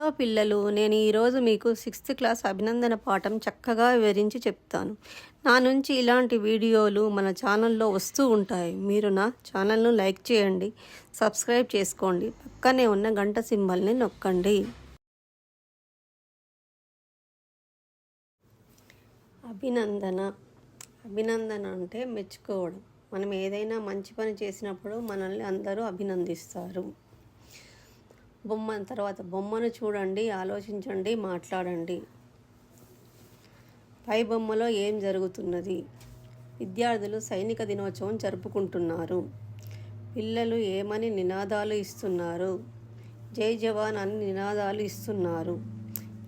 Hello పిల్లలు నేను ఈరోజు మీకు సిక్స్త్ క్లాస్ అభినందన పాఠం చక్కగా వివరించి చెప్తాను. నా నుంచి ఇలాంటి వీడియోలు మన ఛానల్లో వస్తూ ఉంటాయి. మీరు నా ఛానల్ను లైక్ చేయండి సబ్స్క్రైబ్ చేసుకోండి పక్కనే ఉన్న గంట సింబల్ని నొక్కండి. అభినందన. అభినందన అంటే మెచ్చుకోవడం. మనం ఏదైనా మంచి పని చేసినప్పుడు మనల్ని అందరూ అభినందిస్తారు. బొమ్మ తర్వాత బొమ్మను చూడండి ఆలోచించండి మాట్లాడండి. పై బొమ్మలో ఏం జరుగుతున్నది? విద్యార్థులు సైనిక దినోత్సవం జరుపుకుంటున్నారు. పిల్లలు ఏమని నినాదాలు ఇస్తున్నారు? జై జవాన్ అని నినాదాలు ఇస్తున్నారు.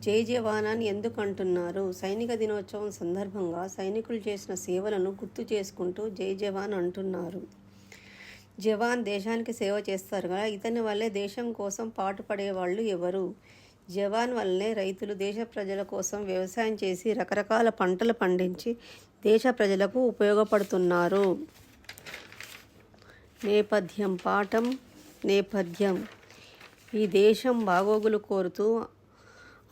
జై జవాన్ అని ఎందుకు అంటున్నారు సైనిక దినోత్సవం సందర్భంగా సైనికులు చేసిన సేవలను గుర్తు చేసుకుంటూ జై జవాన్ అంటున్నారు. జవాన్ దేశానికి సేవ చేస్తారు కదా ఇతని వల్లే దేశం కోసం పాటుపడే వాళ్ళు ఎవరు? జవాన్ వల్లనే రైతులు దేశ ప్రజల కోసం వ్యవసాయం చేసి రకరకాల పంటలు పండించి దేశ ప్రజలకు ఉపయోగపడుతున్నారు. నేపథ్యం పాఠం నేపథ్యం. ఈ దేశం బాగోగులు కోరుతూ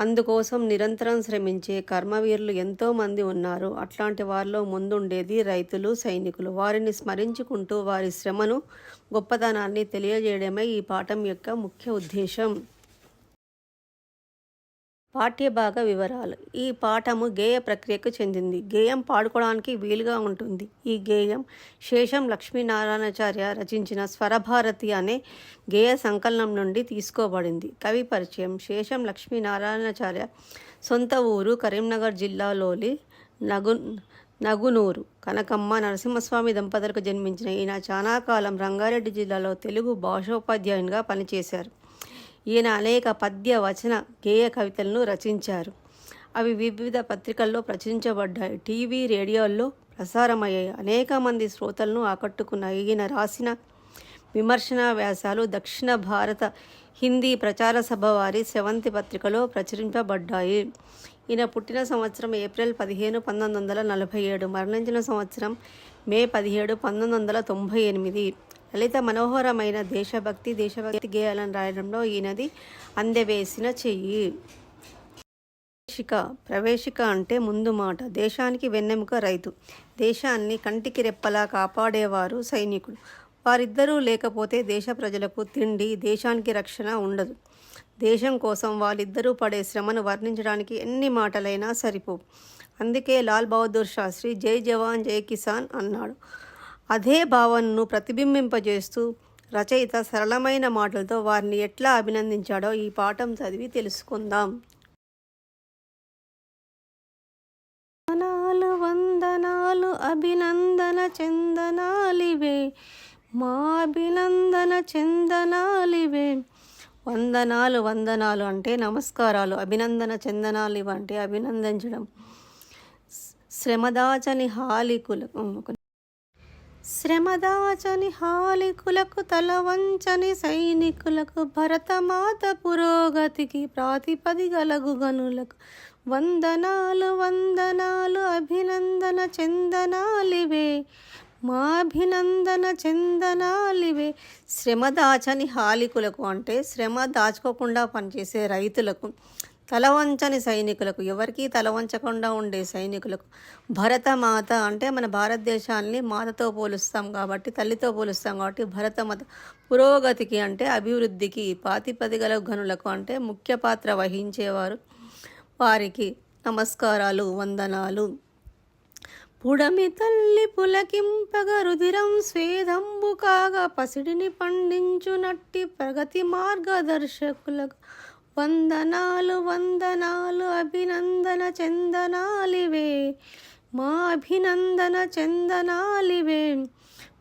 అందుకోసం నిరంతరం శ్రమించే కర్మవీరులు ఎంతోమంది ఉన్నారు. అట్లాంటి వారిలో ముందుండేది రైతులు సైనికులు. వారిని స్మరించుకుంటూ వారి శ్రమను గొప్పతనాన్ని తెలియజేయడమే ఈ పాఠం యొక్క ముఖ్య ఉద్దేశం. పాఠ్యభాగ వివరాలు. ఈ పాఠము గేయ ప్రక్రియకు చెందింది. గేయం పాడుకోవడానికి వీలుగా ఉంటుంది. ఈ గేయం శేషం లక్ష్మీనారాయణాచార్య రచించిన స్వరభారతి అనే గేయ సంకలనం నుండి తీసుకోబడింది. కవి పరిచయం. శేషం లక్ష్మీనారాయణాచార్య సొంత ఊరు కరీంనగర్ జిల్లాలోని నగు నగునూరు కనకమ్మ నరసింహస్వామి దంపతులకు జన్మించిన ఈయన చాలా కాలం రంగారెడ్డి జిల్లాలో తెలుగు భాషోపాధ్యాయునిగా పనిచేశారు. ఈయన అనేక పద్య వచన గేయ కవితలను రచించారు. అవి వివిధ పత్రికల్లో ప్రచురించబడ్డాయి. టీవీ రేడియోల్లో ప్రసారమయ్యాయి. అనేక మంది శ్రోతలను ఆకట్టుకున్నాయి ఈయన రాసిన విమర్శన వ్యాసాలు దక్షిణ భారత హిందీ ప్రచార సభ వారి సెవంతి పత్రికలో ప్రచురింపబడ్డాయి ఈయన పుట్టిన సంవత్సరం ఏప్రిల్ పదిహేను పంతొమ్మిది వందల నలభై ఏడు మరణించిన సంవత్సరం మే పదిహేడు పంతొమ్మిది వందల తొంభై ఎనిమిది. లలిత మనోహరమైన దేశభక్తి దేశభక్తి గేయాలను రాయడంలో ఈయనది అందవేసిన చెయ్యి. ప్రవేశిక ప్రవేశిక అంటే ముందు మాట. దేశానికి వెన్నెముక రైతు. దేశాన్ని కంటికి రెప్పలా కాపాడేవారు సైనికులు. వారిద్దరూ లేకపోతే దేశ ప్రజలకు తిండి దేశానికి రక్షణ ఉండదు. దేశం కోసం వాళ్ళిద్దరూ పడే శ్రమను వర్ణించడానికి ఎన్ని మాటలైనా సరిపోవు. అందుకే లాల్ బహదూర్ శాస్త్రి జై జవాన్ జై కిసాన్ అన్నాడు. అదే భావనను ప్రతిబింబింపజేస్తూ రచయిత సరళమైన మాటలతో వారిని ఎట్లా అభినందించాడో ఈ పాఠం చదివి తెలుసుకుందాం. వందనాలు వందనాలు అభినందన చందనాలివే. మా అభినందన చందనాలివే. వందనాలు వందనాలు అంటే నమస్కారాలు అభినందన చందనాలు ఇవంటే అభినందించడం. శ్రమదాచని హాలికులకు శ్రమదాచని హాలికులకు తల వంచని సైనికులకు భరతమాత పురోగతికి ప్రాతిపదిగలగు గనులకు వందనాలు వందనాలు అభినందన చందనాలివే. మా అభినందన చందనాలివే. శ్రమ దాచని హాలికులకు అంటే శ్రమ దాచుకోకుండా పనిచేసే రైతులకు తలవంచని సైనికులకు ఎవరికీ తలవంచకుండా ఉండే సైనికులకు భరతమాత అంటే మన భారతదేశాన్ని మాతతో పోలుస్తాం కాబట్టి తల్లితో పోలుస్తాం కాబట్టి భరతమాత పురోగతికి అంటే అభివృద్ధికి పాతిపదిగల గనులకు అంటే ముఖ్య పాత్ర వహించేవారు. వారికి నమస్కారాలు వందనాలు. పుడమి తల్లి పులకింపగ రుధిరం స్వేదంబు కాగా పసిడిని పండించునట్టి ప్రగతి మార్గదర్శకులకు వందనాలు వందనాలు అభినందన చందనాలివే. మా అభినందన చందనాలివే.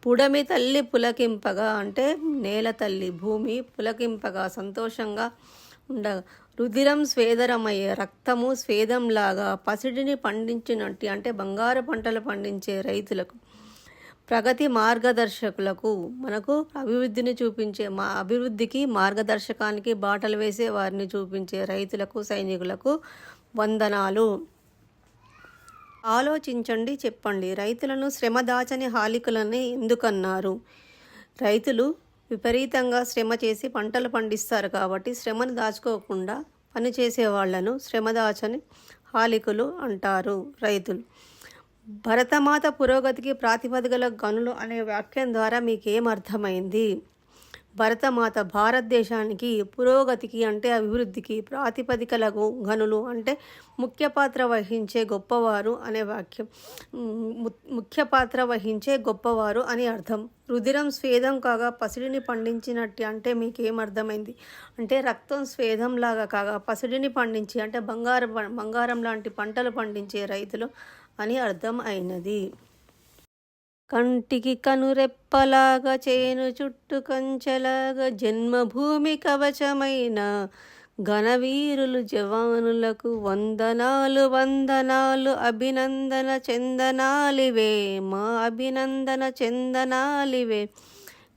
పుడమి తల్లి పులకింపగా అంటే నేల తల్లి భూమి పులకింపగా సంతోషంగా ఉండగా రుధిరం స్వేదరమయ్యే రక్తము స్వేదంలాగా పసిడిని పండించినట్టు అంటే బంగారు పంటలు పండించే రైతులకు ప్రగతి మార్గదర్శకులకు మనకు అభివృద్ధిని చూపించే మా అభివృద్ధికి మార్గదర్శకానికి బాటలు వేసే వారిని చూపించే రైతులకు సైనికులకు వందనాలు. ఆలోచించండి చెప్పండి. రైతులను శ్రమదాచని హాలికులని ఎందుకన్నారు? రైతులు విపరీతంగా శ్రమ చేసి పంటలు పండిస్తారు కాబట్టి శ్రమను దాచుకోకుండా పనిచేసే వాళ్ళను శ్రమదాచని హాలికులు అంటారు రైతులు. భరతమాత పురోగతికి ప్రాతిపదికల గనులు అనే వాక్యం ద్వారా మీకేం అర్థమైంది? భరతమాత భారతదేశానికి పురోగతికి అంటే అభివృద్ధికి ప్రాతిపదికలకు గనులు అంటే ముఖ్య పాత్ర వహించే గొప్పవారు అనే వాక్యం ముఖ్య పాత్ర వహించే గొప్పవారు అని అర్థం. రుధిరం స్వేదం కాగా పసిడిని పండించినట్టు అంటే మీకేం అర్థమైంది? అంటే రక్తం స్వేదం లాగా కాగా పసిడిని పండించి అంటే బంగారం బంగారం లాంటి పంటలు పండించే రైతులు అని అర్థం అయినది కంటికి కనురెప్పలాగా చేను చుట్టు కంచెలాగా జన్మభూమి కవచమైన ఘనవీరులు జవానులకు వందనాలు వందనాలు అభినందన చందనాలివే మా అభినందన చందనాలివే.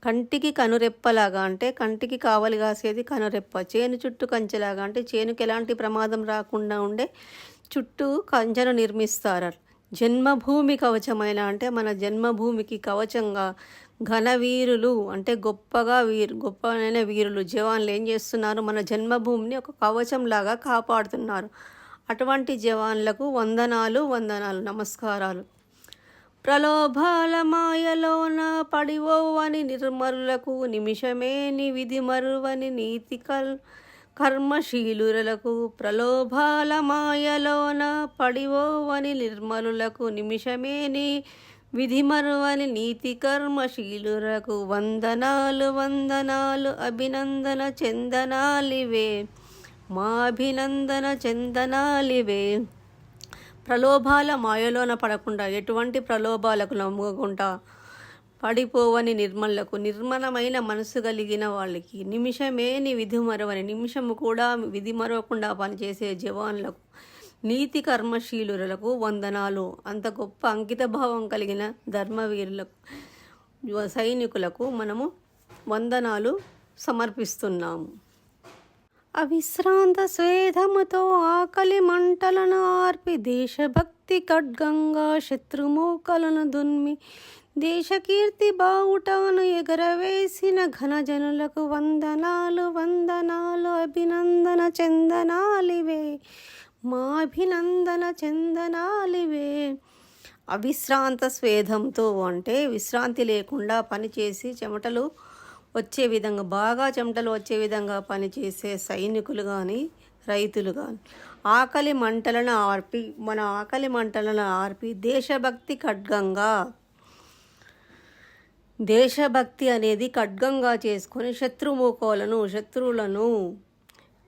కంటికి కనురెప్పలాగా అంటే కంటికి కావలి కాసేది కనురెప్ప చేను చుట్టూ కంచెలాగా అంటే చేనుకి ఎలాంటి ప్రమాదం రాకుండా ఉండే చుట్టూ కంచెను నిర్మిస్తారు జన్మభూమి కవచమైన అంటే మన జన్మభూమికి కవచంగా ఘనవీరులు అంటే గొప్పగా వీరు గొప్పనైన వీరులు జవాన్లు ఏం చేస్తున్నారు? మన జన్మభూమిని ఒక కవచంలాగా కాపాడుతున్నారు. అటువంటి జవాన్లకు వందనాలు వందనాలు నమస్కారాలు. ప్రలోభాల మాయలోన పడివోవని నిర్మరులకు నిమిషమేని విధి మరువని నీతి కల్ కర్మశీలురలకు ప్రలోభాల మాయలోన పడివోవని నిర్మలులకు నిమిషమేని విధి మరువని నీతి కర్మశీలురకు వందనాలు వందనాలు అభినందన చందనాలివే. మా అభినందన చందనాలివే. ప్రలోభాల మాయలోన పడకుండా ఎటువంటి ప్రలోభాలకు నమ్మకుండా పడిపోవని నిర్మలకు నిర్మలమైన మనసు కలిగిన వాళ్ళకి నిమిషమేని విధి మరవని నిమిషము కూడా విధి మరవకుండా పనిచేసే జవాన్లకు నీతి కర్మశీలులకు వందనాలు. అంత గొప్ప అంకిత భావం కలిగిన ధర్మవీరులకు సైనికులకు మనము వందనాలు సమర్పిస్తున్నాము. అవిశ్రాంత స్వేదముతో ఆకలి మంటలను ఆర్పి దేశభక్తి ఖడ్గంగా శత్రుమూకలను దున్మి దేశకీర్తి బావుటాను ఎగరవేసిన ఘనజనులకు వందనాలు వందనాలు అభినందన చందనాలివే. మా అభినందన చందనాలివే. అవిశ్రాంత స్వేదంతో అంటే విశ్రాంతి లేకుండా పనిచేసి చెమటలు వచ్చే విధంగా బాగా చెమటలు వచ్చే విధంగా పనిచేసే సైనికులు కానీ రైతులు కానీ ఆకలి మంటలను ఆర్పి మన ఆకలి మంటలను ఆర్పి దేశభక్తి ఖడ్గంగా దేశభక్తి అనేది ఖడ్గంగా చేసుకొని శత్రుమూకోలను శత్రువులను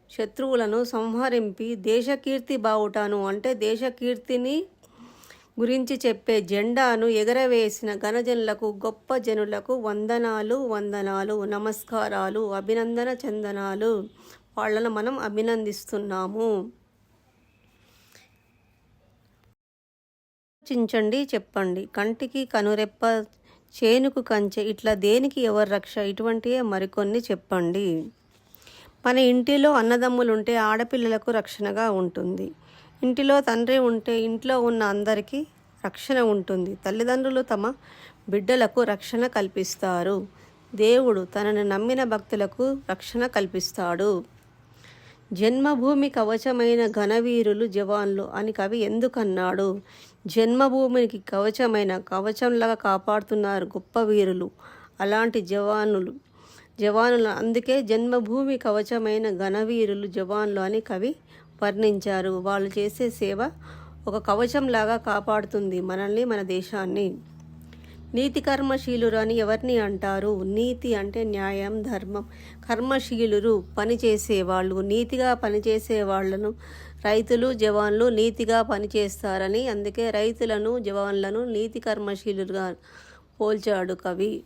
శత్రువులను సంహరింపి దేశకీర్తి బావుటాను. అంటే దేశకీర్తిని గురించి చెప్పే జెండాను ఎగరవేసిన ఘనజనులకు గొప్ప జనులకు వందనాలు వందనాలు నమస్కారాలు అభినందన చందనాలు వాళ్ళను మనం అభినందిస్తున్నాము. ఆలోచించండి చెప్పండి. కంటికి కనురెప్ప చేనుకు కంచె ఇట్లా దేనికి ఎవరు రక్ష? ఇటువంటివే మరికొన్ని చెప్పండి. మన ఇంటిలో అన్నదమ్ములు ఉంటే ఆడపిల్లలకు రక్షణగా ఉంటుంది. ఇంటిలో తండ్రి ఉంటే ఇంట్లో ఉన్న అందరికీ రక్షణ ఉంటుంది. తల్లిదండ్రులు తమ బిడ్డలకు రక్షణ కల్పిస్తారు. దేవుడు తనను నమ్మిన భక్తులకు రక్షణ కల్పిస్తాడు. జన్మభూమి కవచమైన ఘనవీరులు జవాన్లు అని కవి ఎందుకన్నాడు? జన్మభూమికి కవచమైన కవచంలాగా కాపాడుతున్నారు గొప్ప వీరులు అలాంటి జవానులు. జవానులు అందుకే జన్మభూమి కవచమైన ఘనవీరులు జవాన్లు అని కవి వర్ణించారు. వాళ్ళు చేసే సేవ ఒక కవచంలాగా కాపాడుతుంది మనల్ని మన దేశాన్ని. నీతి కర్మశీలురు అని ఎవరిని అంటారు? నీతి అంటే న్యాయం ధర్మం. కర్మశీలురు పనిచేసేవాళ్ళు. నీతిగా పనిచేసే వాళ్ళను రైతులు జవాన్లు నీతిగా పనిచేస్తారని అందుకే రైతులను జవాన్లను నీతి కర్మశీలురుగా పోల్చాడు కవి.